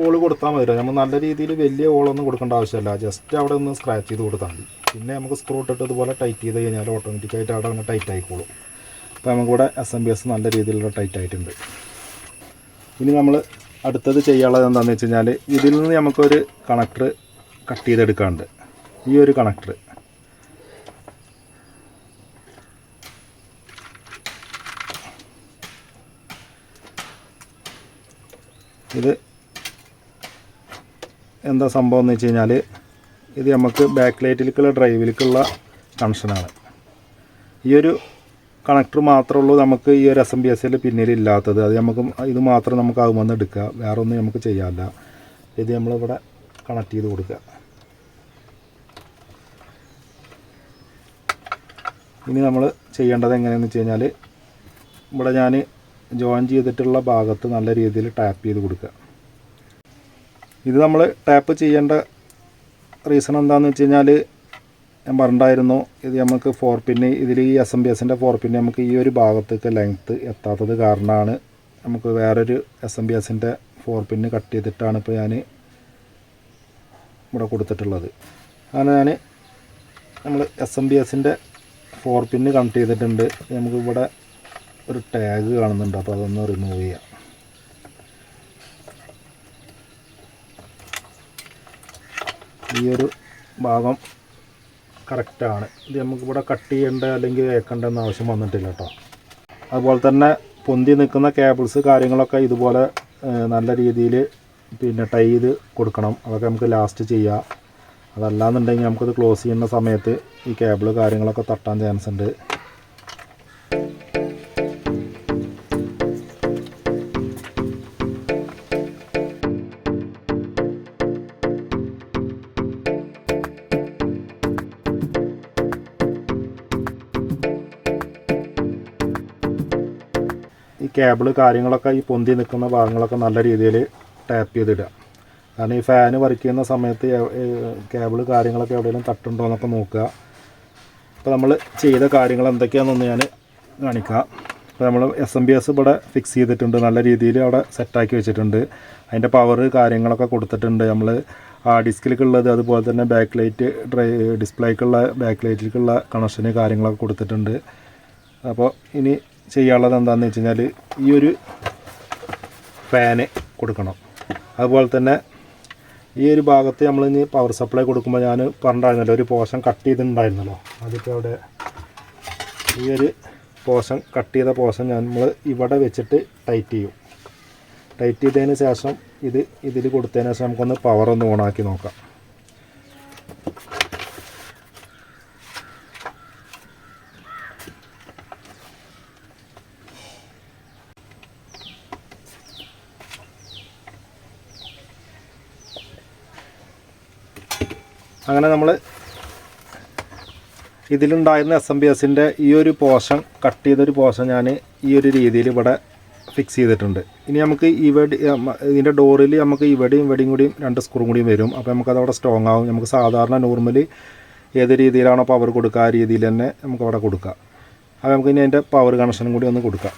ഓൾ കൊടുത്താൽ മതി നമ്മൾ നല്ല രീതിയിൽ വലിയ ഓളൊന്നും കൊടുക്കേണ്ട ആവശ്യമില്ല. ജസ്റ്റ് അവിടെ ഒന്ന് സ്ക്രാച്ച് ചെയ്ത് കൊടുത്താൽ മതി. പിന്നെ നമുക്ക് സ്ക്രൂ ഇട്ടിട്ട് ഇതുപോലെ ടൈറ്റ് ചെയ്ത് കഴിഞ്ഞാൽ ഓട്ടോമാറ്റിക്കായിട്ട് അവിടെ ഒന്ന് ടൈറ്റ് ആയിക്കോളും. അപ്പോൾ നമുക്കിവിടെ എസ് എം ബി എസ് നല്ല രീതിയിലുള്ള ടൈറ്റ് ആയിട്ടുണ്ട്. ഇനി നമ്മൾ അടുത്തത് ചെയ്യാനുള്ളത് എന്താണെന്ന് വെച്ച് കഴിഞ്ഞാൽ ഇതിൽ നിന്ന് നമുക്കൊരു കണക്ടർ കട്ട് ചെയ്തെടുക്കാനുണ്ട്. ഈ ഒരു കണക്ടർ ഇത് എന്താ സംഭവം എന്ന് വെച്ച് കഴിഞ്ഞാൽ ഇത് നമുക്ക് ബാക്ക് ലൈറ്റിലേക്കുള്ള ഡ്രൈവിലേക്കുള്ള കണക്ഷനാണ് ഈ ഒരു കണക്ടർ മാത്രമേ ഉള്ളൂ നമുക്ക് ഈ ഒരു എസ് എം ബി എസ് പിന്നിൽ ഇല്ലാത്തത് അത് നമുക്ക് ഇത് മാത്രം നമുക്ക് ആകുമെന്ന് എടുക്കുക. വേറെ ഒന്നും നമുക്ക് ചെയ്യാമല്ല ഇത് നമ്മളിവിടെ കണക്ട് ചെയ്ത് കൊടുക്കുക. ഇനി നമ്മൾ ചെയ്യേണ്ടത് എങ്ങനെയാണെന്ന് വെച്ച് കഴിഞ്ഞാൽ ഇവിടെ ഞാൻ ജോയിൻ ചെയ്തിട്ടുള്ള ഭാഗത്ത് നല്ല രീതിയിൽ ടാപ്പ് ചെയ്ത് കൊടുക്കുക. ഇത് നമ്മൾ ടാപ്പ് ചെയ്യേണ്ട റീസൺ എന്താണെന്ന് വെച്ച് കഴിഞ്ഞാൽ ഞാൻ പറഞ്ഞിട്ടായിരുന്നു ഇത് നമുക്ക് ഫോർ പിന്ന് ഇതിൽ ഈ എസ് എം ബി എസിന്റെ ഫോർ പിന്ന് നമുക്ക് ഈ ഒരു ഭാഗത്തേക്ക് ലെങ്ത്ത് എത്താത്തത് കാരണമാണ് നമുക്ക് വേറൊരു എസ് എം ബി എസിന്റെ ഫോർ പിന്ന് കട്ട് ചെയ്തിട്ടാണ് ഇപ്പോൾ ഞാൻ ഇവിടെ കൊടുത്തിട്ടുള്ളത്. അങ്ങനെ ഞാൻ നമ്മൾ എസ് എം ബി എസിന്റെ ഫോർ പിന്ന് കണക്ട് ചെയ്തിട്ടുണ്ട്. നമുക്ക് ഇവിടെ ഒരു ടാഗ് കാണുന്നുണ്ട് അപ്പോൾ അതൊന്ന് റിമൂവ് ചെയ്യാം. ഈ ഒരു ഭാഗം കറക്റ്റാണ്. ഇത് നമുക്കിവിടെ കട്ട് ചെയ്യേണ്ട അല്ലെങ്കിൽ വേക്കേണ്ടെന്ന് ആവശ്യം വന്നിട്ടില്ല കേട്ടോ. അതുപോലെ തന്നെ പൊന്തി നിൽക്കുന്ന കേബിൾസ് കാര്യങ്ങളൊക്കെ ഇതുപോലെ നല്ല രീതിയിൽ പിന്നെ ടൈ ചെയ്ത് കൊടുക്കണം. അതൊക്കെ നമുക്ക് ലാസ്റ്റ് ചെയ്യാം. അതല്ലാന്നുണ്ടെങ്കിൽ നമുക്കത് ക്ലോസ് ചെയ്യുന്ന സമയത്ത് ഈ കേബിൾ കാര്യങ്ങളൊക്കെ തട്ടാൻ ചാൻസ് ഉണ്ട്. കേബിൾ കാര്യങ്ങളൊക്കെ ഈ പൊന്തി നിൽക്കുന്ന ഭാഗങ്ങളൊക്കെ നല്ല രീതിയിൽ ടാപ്പ് ചെയ്തിടുക. കാരണം ഈ ഫാന് വർക്ക് ചെയ്യുന്ന സമയത്ത് കേബിൾ കാര്യങ്ങളൊക്കെ എവിടെയെങ്കിലും തട്ടുണ്ടോ എന്നൊക്കെ നോക്കുക. അപ്പോൾ നമ്മൾ ചെയ്ത കാര്യങ്ങൾ എന്തൊക്കെയാണെന്നൊന്ന് ഞാൻ കാണിക്കാം. അപ്പോൾ നമ്മൾ എസ് എം ബി എസ് ഇവിടെ ഫിക്സ് ചെയ്തിട്ടുണ്ട്. നല്ല രീതിയിൽ അവിടെ സെറ്റാക്കി വെച്ചിട്ടുണ്ട്. അതിന്റെ പവർ കാര്യങ്ങളൊക്കെ കൊടുത്തിട്ടുണ്ട്. നമ്മൾ ആ ഡിസ്കിലേക്കുള്ളത് അതുപോലെ തന്നെ ബാക്ക് ലൈറ്റ് ഡ്രൈ ഡിസ്പ്ലേക്കുള്ള ബാക്ക് ലൈറ്റിലേക്കുള്ള കണക്ഷന് കാര്യങ്ങളൊക്കെ കൊടുത്തിട്ടുണ്ട്. അപ്പോൾ ഇനി ചെയ്യാനുള്ളത് എന്താണെന്ന് വെച്ച് കഴിഞ്ഞാൽ ഈ ഒരു ഫാന് കൊടുക്കണം. അതുപോലെ തന്നെ ഈ ഒരു ഭാഗത്ത് നമ്മൾ ഇനി പവർ സപ്ലൈ കൊടുക്കുമ്പോൾ ഞാൻ പറഞ്ഞിട്ടുണ്ടായിരുന്നല്ലോ ഒരു പോഷൻ കട്ട് ചെയ്തിട്ടുണ്ടായിരുന്നല്ലോ. അതിപ്പോൾ അവിടെ ഈ ഒരു പോഷൻ കട്ട് ചെയ്ത പോഷൻ ഞാൻ നമ്മൾ ഇവിടെ വെച്ചിട്ട് ടൈറ്റ് ചെയ്യും. ടൈറ്റ് ചെയ്തതിന് ശേഷം ഇത് ഇതിൽ കൊടുത്തതിന് ശേഷം നമുക്കൊന്ന് പവർ ഒന്ന് ഓണാക്കി നോക്കാം. അങ്ങനെ നമ്മൾ ഇതിലുണ്ടായിരുന്ന എസ് എം ബി എസിന്റെ ഈ ഒരു പോർഷൻ കട്ട് ചെയ്തൊരു പോർഷൻ ഞാൻ ഈ ഒരു രീതിയിൽ ഇവിടെ ഫിക്സ് ചെയ്തിട്ടുണ്ട്. ഇനി നമുക്ക് ഇവിടെ ഇതിന്റെ ഡോറിൽ നമുക്ക് ഇവിടെയും ഇവിടെയും കൂടിയും രണ്ട് സ്ക്രൂ കൂടിയും വരും. അപ്പോൾ നമുക്കത് അവിടെ സ്ട്രോങ് ആവും. നമുക്ക് സാധാരണ നോർമലി ഏത് രീതിയിലാണോ പവർ കൊടുക്കുക ആ രീതിയിൽ തന്നെ നമുക്ക് അവിടെ കൊടുക്കാം. അപ്പോൾ നമുക്ക് ഇനി അതിന്റെ പവർ കണക്ഷനും കൂടി ഒന്ന് കൊടുക്കാം.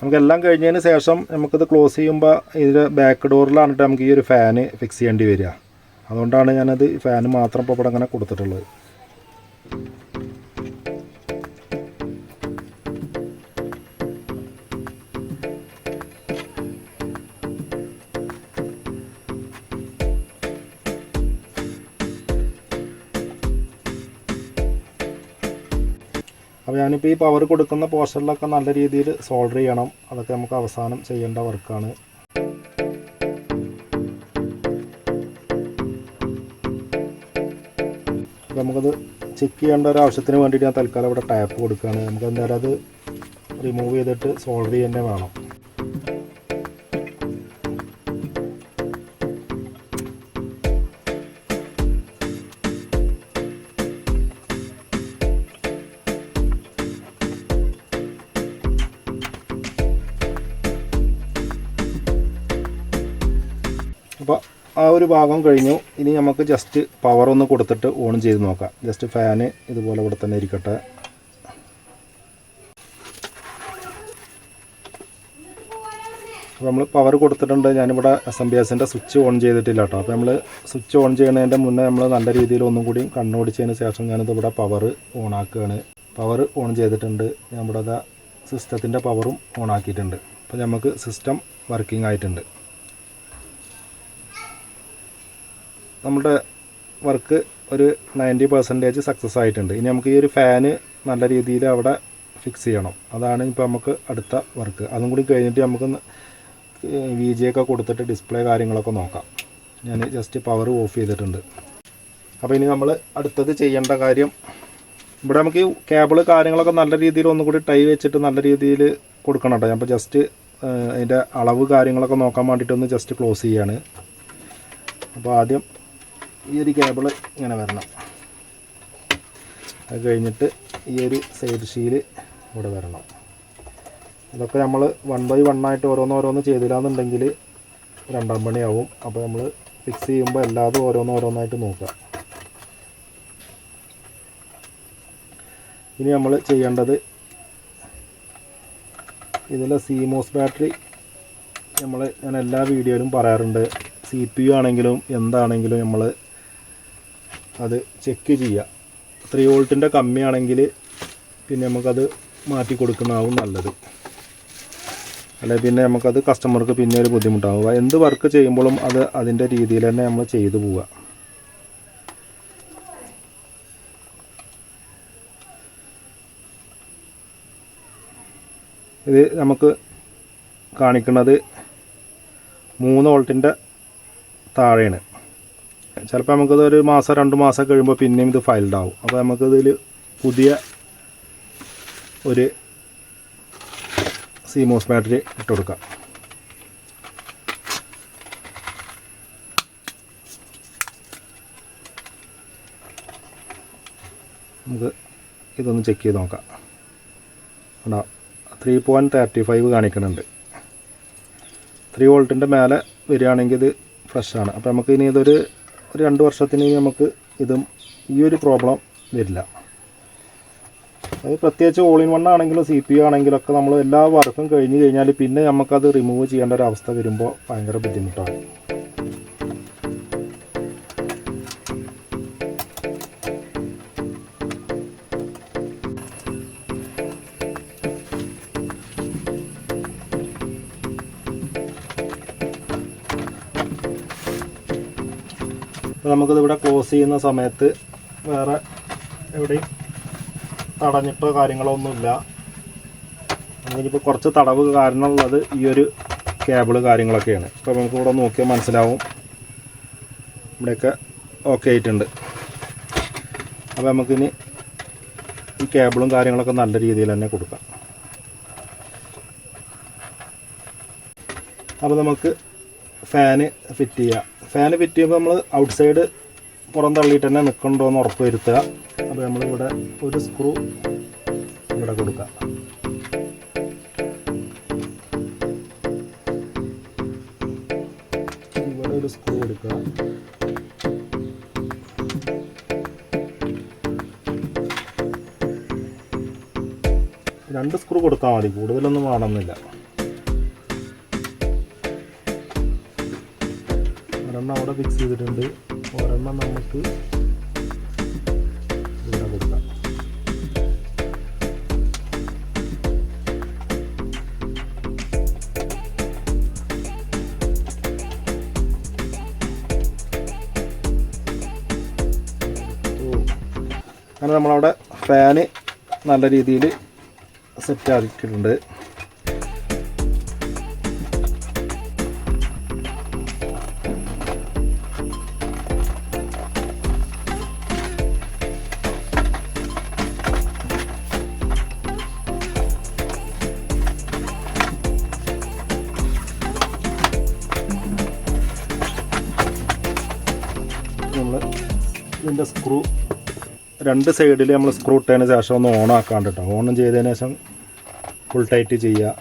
നമുക്കെല്ലാം കഴിഞ്ഞതിന് ശേഷം നമുക്കിത് ക്ലോസ് ചെയ്യുമ്പോൾ ഇതിന്റെ ബാക്ക് ഡോറിലാണ് നമുക്ക് ഈ ഒരു ഫാന് ഫിക്സ് ചെയ്യേണ്ടി വരിക. അതുകൊണ്ടാണ് ഞാനത് ഫാന് മാത്രം ഇപ്പോൾ ഇവിടെ അങ്ങനെ കൊടുത്തിട്ടുള്ളത്. അപ്പോൾ ഞാനിപ്പോൾ ഈ പവർ കൊടുക്കുന്ന പോർഷനിലൊക്കെ നല്ല രീതിയിൽ സോൾഡർ ചെയ്യണം. അതൊക്കെ നമുക്ക് അവസാനം ചെയ്യേണ്ട വർക്കാണ് നമുക്കത് ചെക്ക് ചെയ്യേണ്ട ഒരു ആവശ്യത്തിന് വേണ്ടിയിട്ട് ഞാൻ തൽക്കാലം ഇവിടെ ടാപ്പ് കൊടുക്കുകയാണ്. നമുക്ക് എന്തായാലും അത് റിമൂവ് ചെയ്തിട്ട് സോൾവ് ചെയ്യേണ്ടേ വേണം. ഒരു ഭാഗം കഴിഞ്ഞു. ഇനി നമുക്ക് ജസ്റ്റ് പവർ ഒന്ന് കൊടുത്തിട്ട് ഓൺ ചെയ്ത് നോക്കാം. ജസ്റ്റ് ഫാന് ഇതുപോലെ ഇവിടെ തന്നെ ഇരിക്കട്ടെ. അപ്പോൾ നമ്മൾ പവർ കൊടുത്തിട്ടുണ്ട്. ഞാനിവിടെ എസ് എം ബി എസിന്റെ സ്വിച്ച് ഓൺ ചെയ്തിട്ടില്ല കേട്ടോ അപ്പോൾ നമ്മൾ സ്വിച്ച് ഓൺ ചെയ്യുന്നതിന്റെ മുന്നേ നമ്മൾ നല്ല രീതിയിൽ ഒന്നും കൂടി കണ്ണോടിച്ചതിന് ശേഷം ഞാനിത് ഇവിടെ പവർ ഓൺ ആക്കുകയാണ്. പവർ ഓൺ ചെയ്തിട്ടുണ്ട്. ഞാൻ ഇവിടെ സിസ്റ്റത്തിന്റെ പവറും ഓൺ ആക്കിയിട്ടുണ്ട്. അപ്പോൾ നമുക്ക് സിസ്റ്റം വർക്കിംഗ് ആയിട്ടുണ്ട്. നമ്മുടെ വർക്ക് ഒരു നയന്റി പെർസെന്റേജ് സക്സസ് ആയിട്ടുണ്ട്. ഇനി നമുക്ക് ഈ ഒരു ഫാന് നല്ല രീതിയിൽ അവിടെ ഫിക്സ് ചെയ്യണം. അതാണ് ഇപ്പോൾ നമുക്ക് അടുത്ത വർക്ക് അതും കൂടി കഴിഞ്ഞിട്ട് നമുക്ക് വി ജി ഒക്കെ കൊടുത്തിട്ട് ഡിസ്പ്ലേ കാര്യങ്ങളൊക്കെ നോക്കാം. ഞാൻ ജസ്റ്റ് പവർ ഓഫ് ചെയ്തിട്ടുണ്ട്. അപ്പോൾ ഇനി നമ്മൾ അടുത്തത് ചെയ്യേണ്ട കാര്യം ഇവിടെ നമുക്ക് ഈ കേബിൾ കാര്യങ്ങളൊക്കെ നല്ല രീതിയിൽ ഒന്നുകൂടി ടൈ വെച്ചിട്ട് നല്ല രീതിയിൽ കൊടുക്കണം കേട്ടോ. ഞാൻ ജസ്റ്റ് അതിന്റെ അളവ് കാര്യങ്ങളൊക്കെ നോക്കാൻ വേണ്ടിയിട്ടൊന്ന് ജസ്റ്റ് ക്ലോസ് ചെയ്യാണ്. അപ്പോൾ ആദ്യം ഈ ഒരു കേബിൾ ഇങ്ങനെ വരണം. അത് കഴിഞ്ഞിട്ട് ഈ ഒരു സൈഡ് ഷീൽ ഇവിടെ വരണം. ഇതൊക്കെ നമ്മൾ വൺ ബൈ വൺ ആയിട്ട് ഓരോന്ന് ഓരോന്ന് ചെയ്തില്ലാന്നുണ്ടെങ്കിൽ രണ്ടാം പണിയാവും. അപ്പോൾ നമ്മൾ ഫിക്സ് ചെയ്യുമ്പോൾ എല്ലാതും ഓരോന്ന് ഓരോന്നായിട്ട് നോക്കുക. ഇനി നമ്മൾ ചെയ്യേണ്ടത് ഇതിലെ സിമോസ് ബാറ്ററി നമ്മൾ ഞാൻ എല്ലാ വീഡിയോയിലും പറയാറുണ്ട്. സി പി യു ആണെങ്കിലും എന്താണെങ്കിലും നമ്മൾ അത് ചെക്ക് ചെയ്യുക ത്രീ വോൾട്ടിന്റെ കമ്മിയാണെങ്കിൽ പിന്നെ നമുക്കത് മാറ്റി കൊടുക്കുന്നതാവും നല്ലത്. അല്ലെ പിന്നെ നമുക്കത് കസ്റ്റമർക്ക് പിന്നെ ഒരു ബുദ്ധിമുട്ടാവുക എന്ത് വർക്ക് ചെയ്യുമ്പോഴും അത് അതിന്റെ രീതിയിൽ തന്നെ നമ്മൾ ചെയ്തു പോവുക. ഇത് നമുക്ക് കാണിക്കുന്നത് മൂന്ന് വോൾട്ടിന്റെ താഴെയാണ്. ചിലപ്പോൾ നമുക്കത് ഒരു മാസം രണ്ട് മാസം കഴിയുമ്പോൾ പിന്നെയും ഇത് ഫൈൽഡ് ആവും. അപ്പോൾ നമുക്കിതിൽ പുതിയ ഒരു സീമോസ് ബാറ്ററി ഇട്ട് കൊടുക്കാം. നമുക്ക് ഇതൊന്ന് ചെക്ക് ചെയ്ത് നോക്കാം. കണ്ടോ? ത്രീ പോയിന്റ് തേർട്ടി ഫൈവ് കാണിക്കുന്നുണ്ട്. ത്രീ വോൾട്ടിന്റെ മേലെ വരികയാണെങ്കിൽ ഇത് ഫ്രഷാണ് അപ്പോൾ നമുക്ക് ഇനി ഇതൊരു ഒരു രണ്ട് വർഷത്തിന് നമുക്ക് ഇതും ഈ ഒരു പ്രോബ്ലം വരില്ല. അത് പ്രത്യേകിച്ച് ഓൾ ഇൻ വൺ ആണെങ്കിലും സി പി യു ആണെങ്കിലും ഒക്കെ നമ്മൾ എല്ലാ വർക്കും കഴിഞ്ഞ് കഴിഞ്ഞാൽ പിന്നെ നമുക്കത് റിമൂവ് ചെയ്യേണ്ട ഒരു അവസ്ഥ വരുമ്പോൾ ഭയങ്കര ബുദ്ധിമുട്ടാണ്. നമുക്കിത് ഇവിടെ ക്ലോസ് ചെയ്യുന്ന സമയത്ത് വേറെ എവിടെയും തടഞ്ഞിട്ടോ കാര്യങ്ങളൊന്നുമില്ല ഒന്നുമില്ല. കുറച്ച് തടവ് കാരണമുള്ളത് ഈ ഒരു കേബിൾ കാര്യങ്ങളൊക്കെയാണ്. അപ്പോൾ നമുക്ക് ഇവിടെ നോക്കിയാൽ മനസ്സിലാവും. ഇവിടെയൊക്കെ ഓക്കെ ആയിട്ടുണ്ട്. അപ്പോൾ നമുക്കിനി ഈ കേബിളും കാര്യങ്ങളൊക്കെ നല്ല രീതിയിൽ തന്നെ കൊടുക്കാം. അപ്പോൾ നമുക്ക് ഫാന് ഫിറ്റ് ചെയ്യുക ഫാന് ഫിറ്റ് ചെയ്യുമ്പോൾ നമ്മൾ ഔട്ട് സൈഡ് പുറം തള്ളിയിട്ട് തന്നെ നിൽക്കണ്ടോ എന്ന് ഉറപ്പ് വരുത്തുക. അപ്പോൾ നമ്മളിവിടെ ഒരു സ്ക്രൂ ഇവിടെ കൊടുക്കുക. ഇവിടെ ഒരു സ്ക്രൂ കൊടുക്കുക രണ്ട് സ്ക്രൂ കൊടുത്താൽ മതി. കൂടുതലൊന്നും വേണമെന്നില്ല. ഒരെണ്ണം അവിടെ ഫിക്സ് ചെയ്തിട്ടുണ്ട്. ഒരെണ്ണം നമുക്ക് അങ്ങനെ നമ്മളവിടെ ഫാന് നല്ല രീതിയിൽ സെറ്റ് ആക്കിയിട്ടുണ്ട്. രണ്ട് സൈഡിൽ നമ്മൾ സ്ക്രൂ ഇട്ടതിന് ശേഷം ഒന്ന് ഓൺ ആക്കാണ്ട് കേട്ടോ ഓൺ ചെയ്തതിന് ശേഷം ഫുൾ ടൈറ്റ് ചെയ്യുക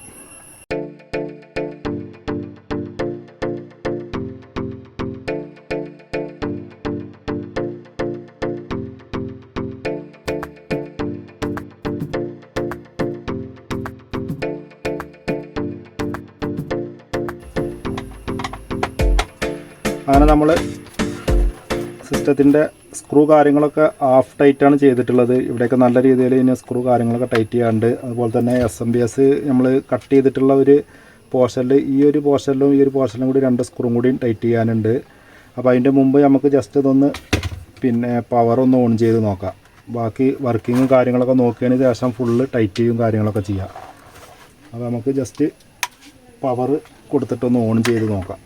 അങ്ങനെ നമ്മൾ സിസ്റ്റത്തിന്റെ സ്ക്രൂ കാര്യങ്ങളൊക്കെ ഹാഫ് ആണ് ചെയ്തിട്ടുള്ളത്. ഇവിടെയൊക്കെ നല്ല രീതിയിൽ ഇനി സ്ക്രൂ കാര്യങ്ങളൊക്കെ ടൈറ്റ് ചെയ്യാണ്ട്. അതുപോലെ തന്നെ എസ് എം ബി എസ് നമ്മൾ കട്ട് ചെയ്തിട്ടുള്ള ഒരു പോർഷനിൽ ഈ ഒരു പോർഷനിലും ഈ ഒരു പോർഷനിലും കൂടി രണ്ട് സ്ക്രൂ കൂടി ടൈറ്റ് ചെയ്യാനുണ്ട്. അപ്പോൾ അതിന്റെ മുമ്പ് നമുക്ക് ജസ്റ്റ് ഇതൊന്ന് പിന്നെ പവർ ഒന്ന് ഓൺ ചെയ്ത് നോക്കാം. ബാക്കി വർക്കിങ്ങും കാര്യങ്ങളൊക്കെ നോക്കിയതിന് ശേഷം ഫുള്ള് ടൈറ്റ് ചെയ്യും കാര്യങ്ങളൊക്കെ ചെയ്യാം. അപ്പോൾ നമുക്ക് ജസ്റ്റ് പവർ കൊടുത്തിട്ടൊന്ന് ഓൺ ചെയ്ത് നോക്കാം.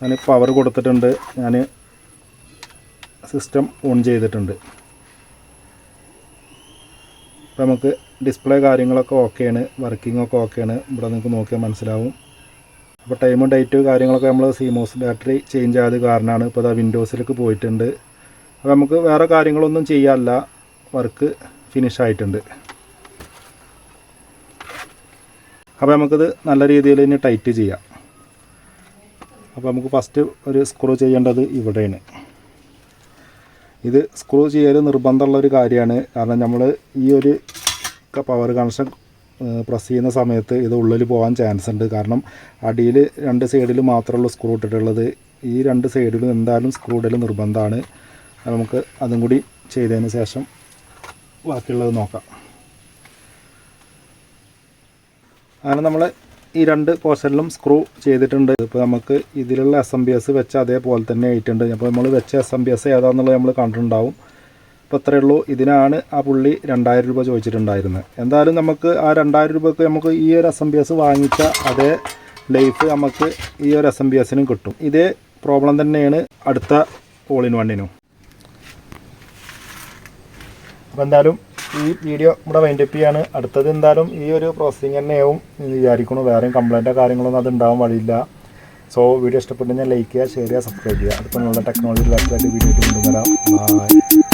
ഞാൻ പവർ കൊടുത്തിട്ടുണ്ട്. ഞാൻ സിസ്റ്റം ഓൺ ചെയ്തിട്ടുണ്ട്. അപ്പോൾ നമുക്ക് ഡിസ്പ്ലേ കാര്യങ്ങളൊക്കെ ഓക്കെയാണ് വർക്കിംഗ് ഒക്കെ ഓക്കെയാണ് ഇവിടെ നിങ്ങൾക്ക് നോക്കിയാൽ മനസ്സിലാവും. അപ്പോൾ ടൈമും ഡേറ്റ് കാര്യങ്ങളൊക്കെ നമ്മൾ സിമോസ് ബാറ്ററി ചേഞ്ച് ആയത് കാരണമാണ് ഇപ്പോൾ അത് വിൻഡോസിലേക്ക് പോയിട്ടുണ്ട്. അപ്പോൾ നമുക്ക് വേറെ കാര്യങ്ങളൊന്നും ചെയ്യാല്ല വർക്ക് ഫിനിഷ് ആയിട്ടുണ്ട്. അപ്പോൾ നമുക്കിത് നല്ല രീതിയിൽ ഇനി ടൈറ്റ് ചെയ്യാം. അപ്പോൾ നമുക്ക് ഫസ്റ്റ് ഒരു സ്ക്രൂ ചെയ്യേണ്ടത് ഇവിടെയാണ്. ഇത് സ്ക്രൂ ചെയ്യൽ നിർബന്ധമുള്ള ഒരു കാര്യമാണ്. കാരണം നമ്മൾ ഈ ഒരു പവർ കണക്ഷൻ പ്രസ് ചെയ്യുന്ന സമയത്ത് ഇത് ഉള്ളിൽ പോകാൻ ചാൻസ് ഉണ്ട്. കാരണം അടിയിൽ രണ്ട് സൈഡിൽ മാത്രമുള്ള സ്ക്രൂ ഇട്ടിട്ടുള്ളത്. ഈ രണ്ട് സൈഡിലും എന്തായാലും സ്ക്രൂ ഇടൽ നിർബന്ധമാണ്. നമുക്ക് അതും കൂടി ചെയ്തതിന് ശേഷം ബാക്കിയുള്ളത് നോക്കാം. അങ്ങനെ നമ്മൾ ഈ രണ്ട് പോർഷനിലും സ്ക്രൂ ചെയ്തിട്ടുണ്ട്. ഇപ്പോൾ നമുക്ക് ഇതിലുള്ള എസ് എം ബി എസ് വെച്ച അതേപോലെ തന്നെ ആയിട്ടുണ്ട്. അപ്പോൾ നമ്മൾ വെച്ച എസ് എം ബി എസ് ഏതാണെന്നുള്ളത് നമ്മൾ കണ്ടിട്ടുണ്ടാവും. അപ്പോൾ അത്രയേ ഉള്ളൂ. ഇതിനാണ് ആ പുള്ളി രണ്ടായിരം രൂപ ചോദിച്ചിട്ടുണ്ടായിരുന്നത്. എന്തായാലും നമുക്ക് ആ രണ്ടായിരം രൂപക്ക് നമുക്ക് ഈ ഒരു എസ് എം ബി എസ് വാങ്ങിച്ച അതേ ലൈഫ് നമുക്ക് ഈ ഒരു എസ് എം ബി എസിനും കിട്ടും. ഇതേ പ്രോബ്ലം തന്നെയാണ് അടുത്ത ഓൾ വണ്ണിനും അപ്പോൾ എന്തായാലും ഈ വീഡിയോ ഇവിടെ വൈൻഡപ്പ് ചെയ്യാണ്. അടുത്തത് എന്തായാലും ഈ ഒരു പ്രോസസ്സിങ് തന്നെയാവും എന്ന് വിചാരിക്കുന്നു. വേറെയും കംപ്ലൈന്റോ കാര്യങ്ങളൊന്നും അത് ഉണ്ടാവാൻ വഴിയില്ല. സോ വീഡിയോ ഇഷ്ടപ്പെട്ടെങ്കിൽ ലൈക്ക് ചെയ്യുക ഷെയർ ചെയ്യുക സബ്സ്ക്രൈബ് ചെയ്യുക. അടുത്ത നിങ്ങളുടെ ടെക്നോളജി റിലേറ്റഡ് വീഡിയോ കൊണ്ടുവരാം